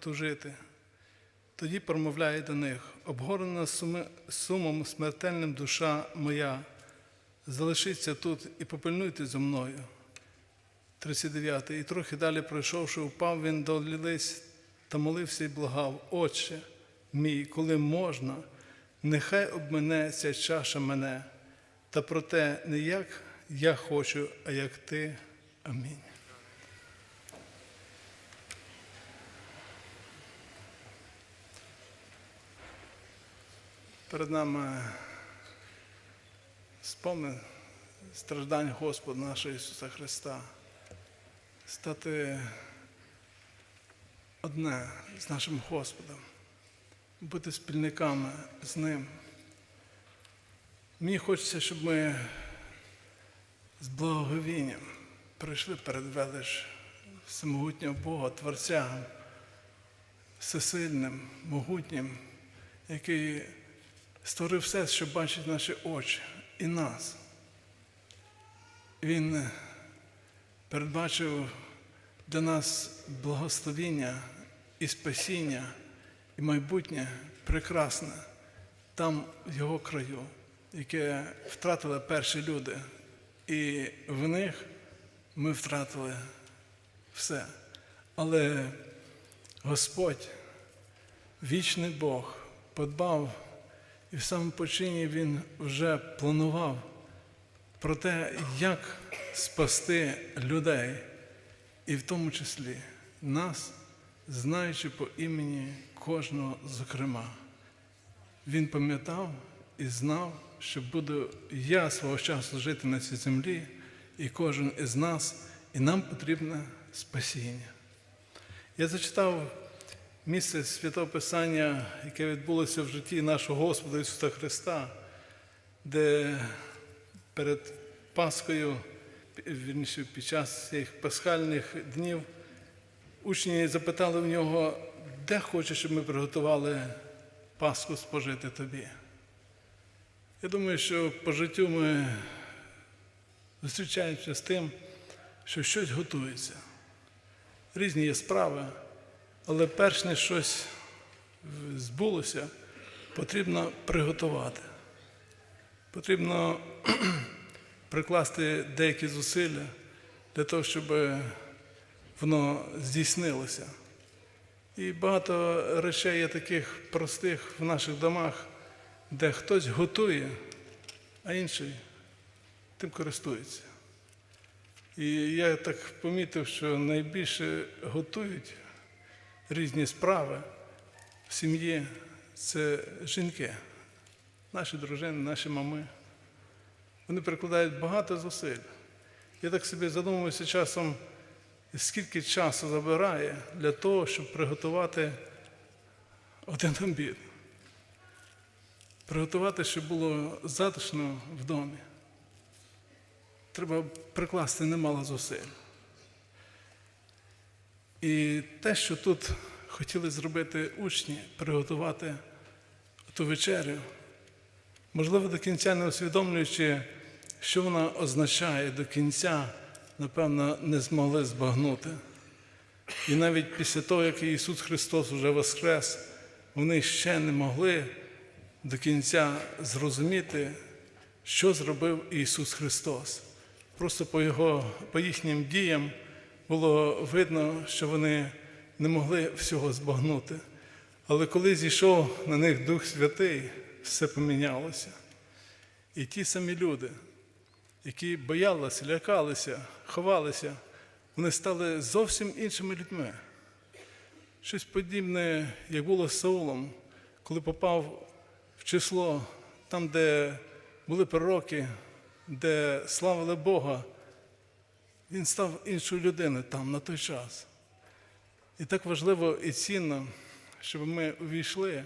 тужити. Тоді промовляє до них, обгорена сумом смертельним душа моя, залишіться тут і попильнуйте зо мною. 39. І трохи далі пройшовши, упав він до лілиць та молився і благав, Отче мій, коли можна, нехай обмене ця чаша мене, та проте не як я хочу, а як ти. Амінь. Перед нами спомин страждань Господа нашого Ісуса Христа, стати одне з нашим Господом, бути спільниками з Ним. Мені хочеться, щоб ми з благоговінням прийшли перед велич всемогутнього Бога, Творця, всесильним, могутнім, який створив все, що бачить наші очі і нас. Він передбачив для нас благословіння і спасіння, і майбутнє прекрасне там, в його краю, яке втратили перші люди. І в них ми втратили все. Але Господь, вічний Бог, подбав і в самому почині Він вже планував про те, як спасти людей, і в тому числі нас, знаючи по імені кожного зокрема. Він пам'ятав і знав, що буду я свого часу жити на цій землі, і кожен із нас, і нам потрібне спасіння. Я зачитав місце святого Писання, яке відбулося в житті нашого Господа Ісуса Христа, де перед Пасхою, вірніше, під час цих пасхальних днів, учні запитали в нього, де хочеш, щоб ми приготували Пасху спожити тобі. Я думаю, що по життю ми зустрічаємося з тим, що щось готується. Різні є справи, але перш ніж щось збулося, потрібно приготувати. Потрібно прикласти деякі зусилля для того, щоб воно здійснилося. І багато речей є таких простих в наших домах, де хтось готує, а інший тим користується. І я так помітив, що найбільше готують різні справи в сім'ї це жінки, наші дружини, наші мами. Вони прикладають багато зусиль. Я так собі задумуюся часом, скільки часу забирає для того, щоб приготувати один обід. Приготувати, щоб було затишно в домі. Треба прикласти немало зусиль. І те, що тут хотіли зробити учні, приготувати ту вечерю, можливо, до кінця не усвідомлюючи, що вона означає до кінця, напевно, не змогли збагнути. І навіть після того, як Ісус Христос вже воскрес, вони ще не могли до кінця зрозуміти, що зробив Ісус Христос. Просто по, його, по їхнім діям було видно, що вони не могли всього збагнути. Але коли зійшов на них Дух Святий, все помінялося. І ті самі люди, які боялися, лякалися, ховалися, вони стали зовсім іншими людьми. Щось подібне, як було з Саулом, коли попав в число там, де були пророки, де славили Бога, він став іншою людиною там на той час. І так важливо і цінно, щоб ми увійшли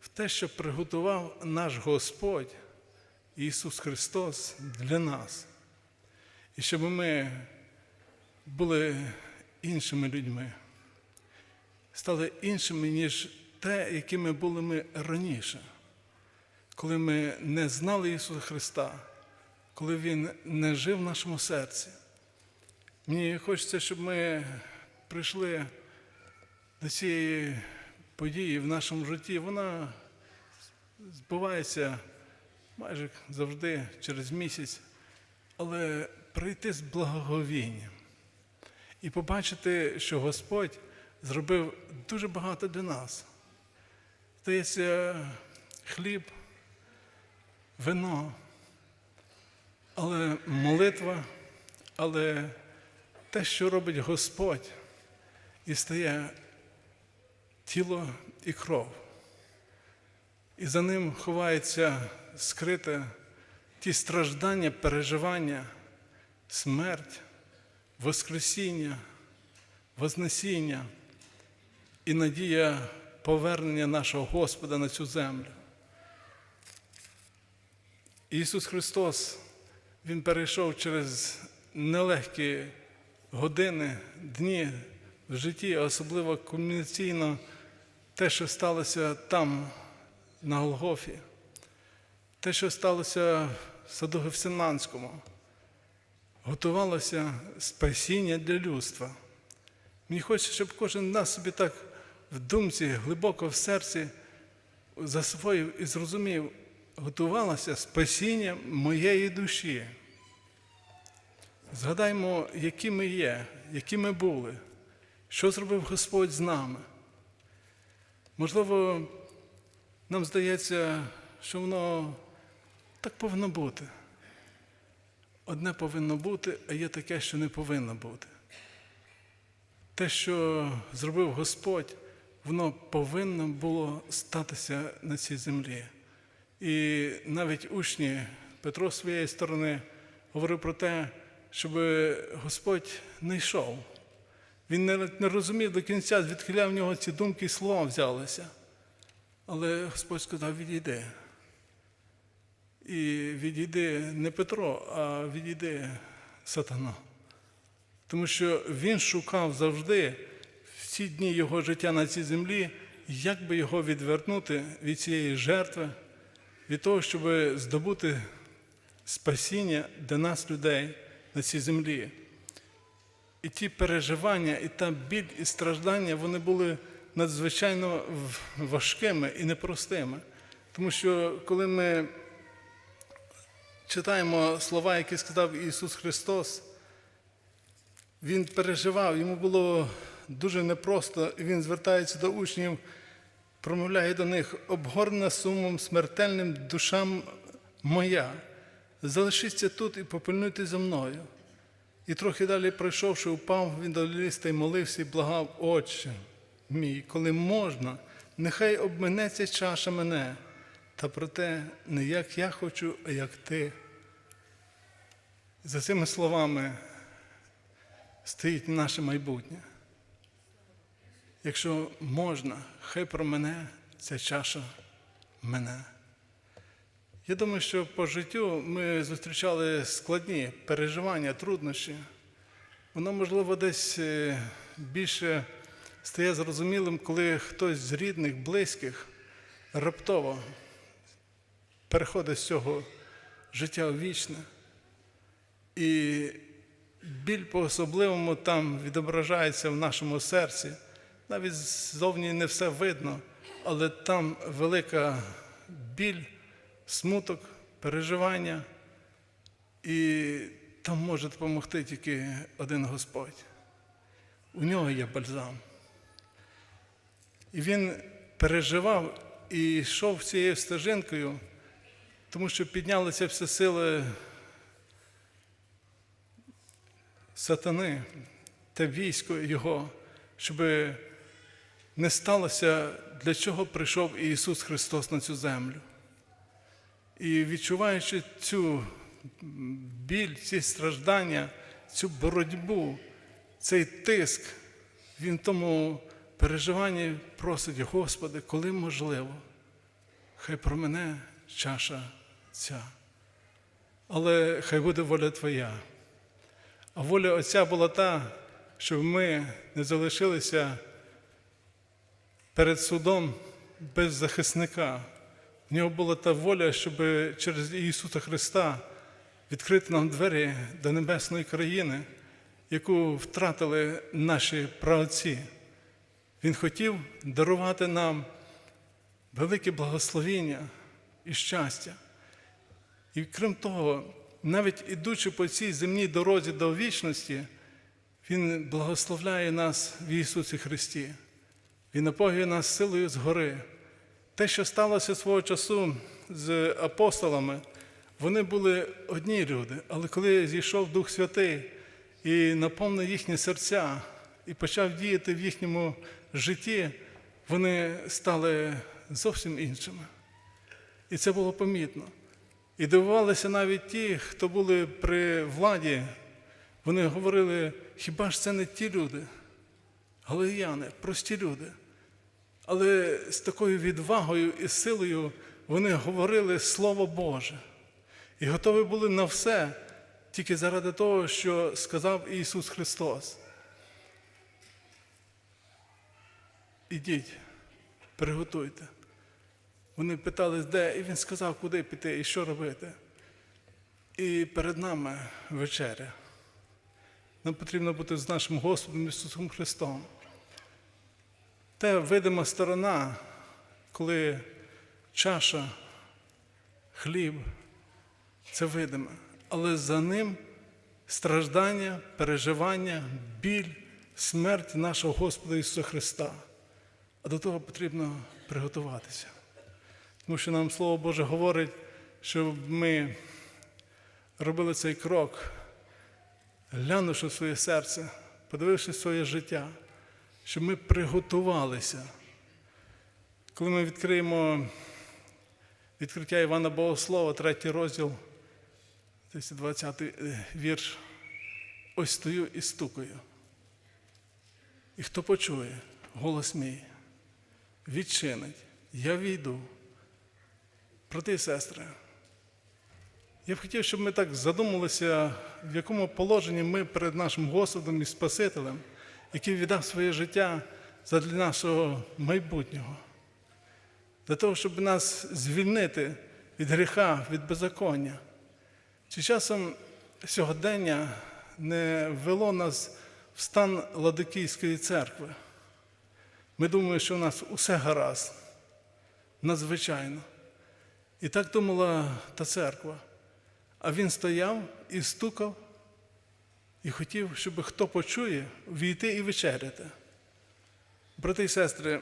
в те, що приготував наш Господь Ісус Христос для нас. І щоб ми були іншими людьми, стали іншими, ніж те, якими були ми раніше, коли ми не знали Ісуса Христа, коли Він не жив в нашому серці. Мені хочеться, щоб ми прийшли до цієї події в нашому житті, вона збувається майже завжди через місяць, але прийти з благоговінням і побачити, що Господь зробив дуже багато для нас. Здається, хліб, вино, але молитва, але те, що робить Господь, і стає тіло і кров. І за ним ховається скрите ті страждання, переживання, смерть, Воскресіння, Вознесіння і надія повернення нашого Господа на цю землю. Ісус Христос, Він перейшов через нелегкі години, дні в житті, особливо кульмінаційно те, що сталося там, на Голгофі, те, що сталося в саду Гефсиманському, готувалося спасіння для людства. Мені хочеться, щоб кожен з нас собі так в думці, глибоко в серці засвоїв і зрозумів, готувалося спасіння моєї душі. Згадаймо, які ми є, які ми були, що зробив Господь з нами. Можливо, нам здається, що воно так повинно бути. Одне повинно бути, а є таке, що не повинно бути. Те, що зробив Господь, воно повинно було статися на цій землі. І навіть учні Петро з своєї сторони говорив про те, щоб Господь не йшов. Він не, розумів до кінця, звідки в нього ці думки і слова взялися. Але Господь сказав, відійди. І відійди не Петро, а відійди сатана. Тому що він шукав завжди в ці дні його життя на цій землі, як би його відвернути від цієї жертви, від того, щоб здобути спасіння для нас, людей, на цій землі. І ті переживання, і та біль, і страждання, вони були надзвичайно важкими і непростими. Тому що коли ми читаємо слова, які сказав Ісус Христос, Він переживав, йому було дуже непросто, і Він звертається до учнів, промовляє до них, обгорна сумом смертельним душам моя. Залишіться тут і попильнуйте за мною. І трохи далі пройшовши, упав він до ліста і молився і благав, Отче мій, коли можна, нехай обминеться чаша мене, та проте не як я хочу, а як ти. За цими словами стоїть наше майбутнє. Якщо можна, хай про мене ця чаша мене. Я думаю, що по життю ми зустрічали складні переживання, труднощі. Воно, можливо, десь е, більше стає зрозумілим, коли хтось з рідних, близьких раптово переходить з цього життя у вічне. І біль по-особливому там відображається в нашому серці. Навіть ззовні не все видно, але там велика біль смуток, переживання, і там може допомогти тільки один Господь. У нього є бальзам. І він переживав і йшов цією стежинкою, тому що піднялися всі сили сатани те військо його, щоб не сталося, для чого прийшов Ісус Христос на цю землю. І відчуваючи цю біль, ці страждання, цю боротьбу, цей тиск, він в тому переживанні просить, Господи, коли можливо, хай про мене чаша ця. Але хай буде воля Твоя. А воля Отця була та, щоб ми не залишилися перед судом без захисника. В нього була та воля, щоб через Ісуса Христа відкрити нам двері до небесної країни, яку втратили наші праотці. Він хотів дарувати нам велике благословіння і щастя. І крім того, навіть ідучи по цій земній дорозі до вічності, Він благословляє нас в Ісусі Христі. Він напоює нас силою згори. Те, що сталося свого часу з апостолами, вони були одні люди, але коли зійшов Дух Святий і наповнив їхні серця і почав діяти в їхньому житті, вони стали зовсім іншими. І це було помітно. І дивувалися навіть ті, хто були при владі, вони говорили, хіба ж це не ті люди, галилеяни, прості люди. Але з такою відвагою і силою вони говорили Слово Боже і готові були на все тільки заради того, що сказав Ісус Христос. Ідіть, приготуйте. Вони питали, де, і він сказав, куди піти і що робити. І перед нами вечеря. Нам потрібно бути з нашим Господом Ісусом Христом. Та видима сторона, коли чаша, хліб, це видиме. Але за ним страждання, переживання, біль, смерть нашого Господа Ісуса Христа. А до того потрібно приготуватися. Тому що нам Слово Боже говорить, щоб ми робили цей крок, глянувши в своє серце, подививши своє життя, щоб ми приготувалися. Коли ми відкриємо відкриття Івана Богослова, третій розділ, 20 вірш, ось стою і стукаю. І хто почує голос мій, відчинить, я війду. Брати і сестри, я б хотів, щоб ми так задумалися, в якому положенні ми перед нашим Господом і Спасителем, який віддав своє життя задля нашого майбутнього, для того, щоб нас звільнити від гріха, від беззаконня. Чи часом сьогодення не ввело нас в стан Ладикійської церкви? Ми думаємо, що у нас усе гаразд, надзвичайно. І так думала та церква. А він стояв і стукав, і хотів, щоб хто почує, війти і вечеряти. Брати і сестри,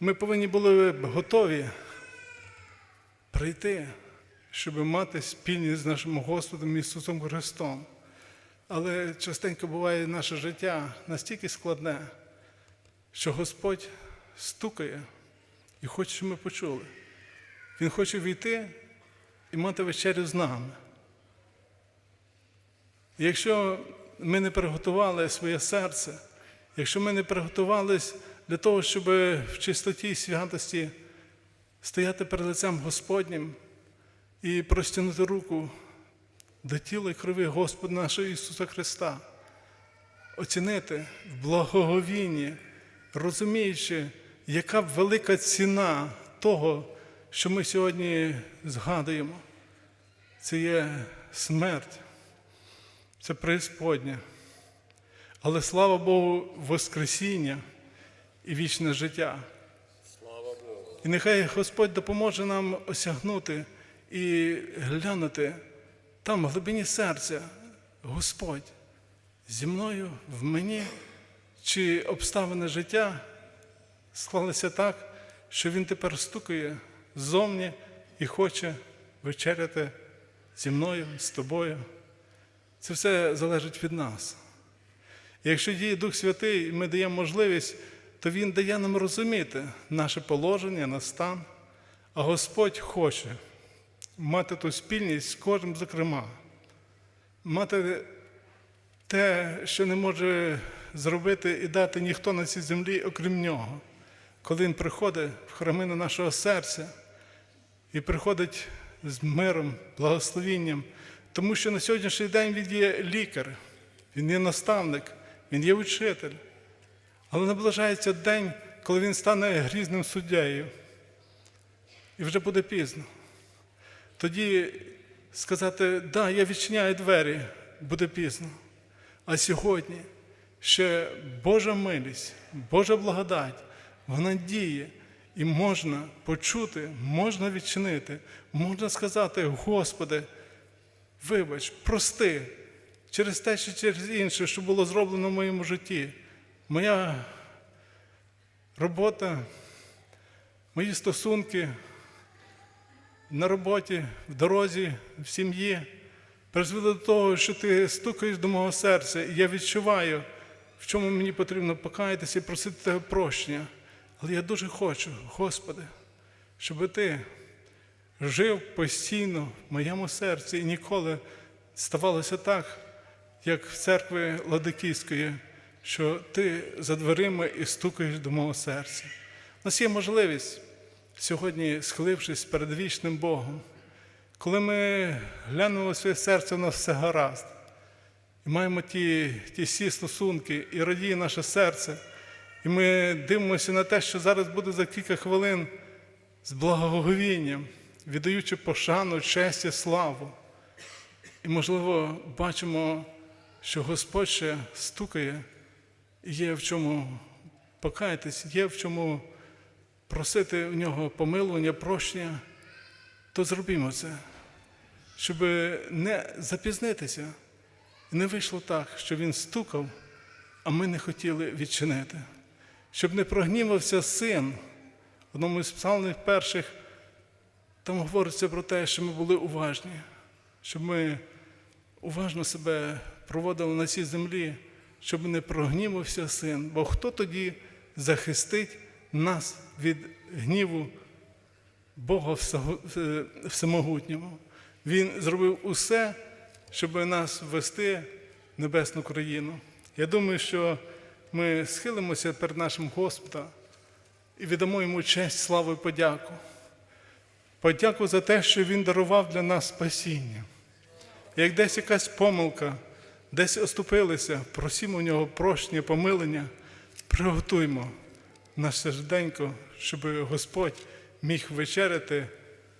ми повинні були б готові прийти, щоб мати спільність з нашим Господом Ісусом Христом. Але частенько буває наше життя настільки складне, що Господь стукає і хоче, щоб ми почули. Він хоче війти і мати вечерю з нами. Якщо ми не приготували своє серце, якщо ми не приготувалися для того, щоб в чистоті і святості стояти перед лицем Господнім і простягнути руку до тіла і крови Господа нашого Ісуса Христа, оцінити в благоговінні, розуміючи, яка велика ціна того, що ми сьогодні згадуємо, це є смерть, це преісподня. Але слава Богу, Воскресіння і вічне життя. І нехай Господь допоможе нам осягнути і глянути там, в глибині серця, Господь зі мною в мені, чи обставини життя склалися так, що Він тепер стукає ззовні і хоче вечеряти зі мною, з тобою. Це все залежить від нас. І якщо діє Дух Святий, і ми даємо можливість, то Він дає нам розуміти наше положення, наш стан. А Господь хоче мати ту спільність з кожним, зокрема, мати те, що не може зробити і дати ніхто на цій землі, окрім нього. Коли Він приходить в храмину нашого серця і приходить з миром, благословінням, тому що на сьогоднішній день він є лікар, він є наставник, він є учитель. Але наближається день, коли він стане грізним суддею. І вже буде пізно. Тоді сказати, да, я відчиняю двері, буде пізно. А сьогодні ще Божа милість, Божа благодать, вона діє. І можна почути, можна відчинити, можна сказати, Господи, вибач, прости через те чи через інше, що було зроблено в моєму житті. Моя робота, мої стосунки на роботі, в дорозі, в сім'ї призвели до того, що ти стукаєш до мого серця, і я відчуваю, в чому мені потрібно покаятися і просити тебе прощення. Але я дуже хочу, Господи, щоб ти жив постійно в моєму серці і ніколи ставалося так, як в церкві Ладикійської, що ти за дверима і стукаєш до мого серця. У нас є можливість сьогодні, схилившись перед вічним Богом, коли ми глянули в своє серце, у нас все гаразд, і маємо ті, ті всі стосунки, і радіє наше серце, і ми дивимося на те, що зараз буде за кілька хвилин з благоговінням, віддаючи пошану, честь і славу. І, можливо, бачимо, що Господь ще стукає, і є в чому покаятись, є в чому просити в нього помилування, прощення, то зробімо це, щоб не запізнитися. І не вийшло так, що він стукав, а ми не хотіли відчинити. Щоб не прогнівався син. В одному із псалмів перших там говориться про те, що ми були уважні, щоб ми уважно себе проводили на цій землі, щоб не прогнівався син. Бо хто тоді захистить нас від гніву Бога е, Всемогутнього? Він зробив усе, щоб нас ввести в небесну країну. Я думаю, що ми схилимося перед нашим Господом і віддамо йому честь, славу і подяку. Подяку за те, що Він дарував для нас спасіння. Як десь якась помилка, десь оступилися, просімо у нього прощення, помилення, приготуймо наш серденько, щоб Господь міг вечеряти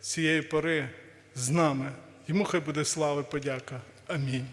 цієї пори з нами. Йому хай буде слава і подяка. Амінь.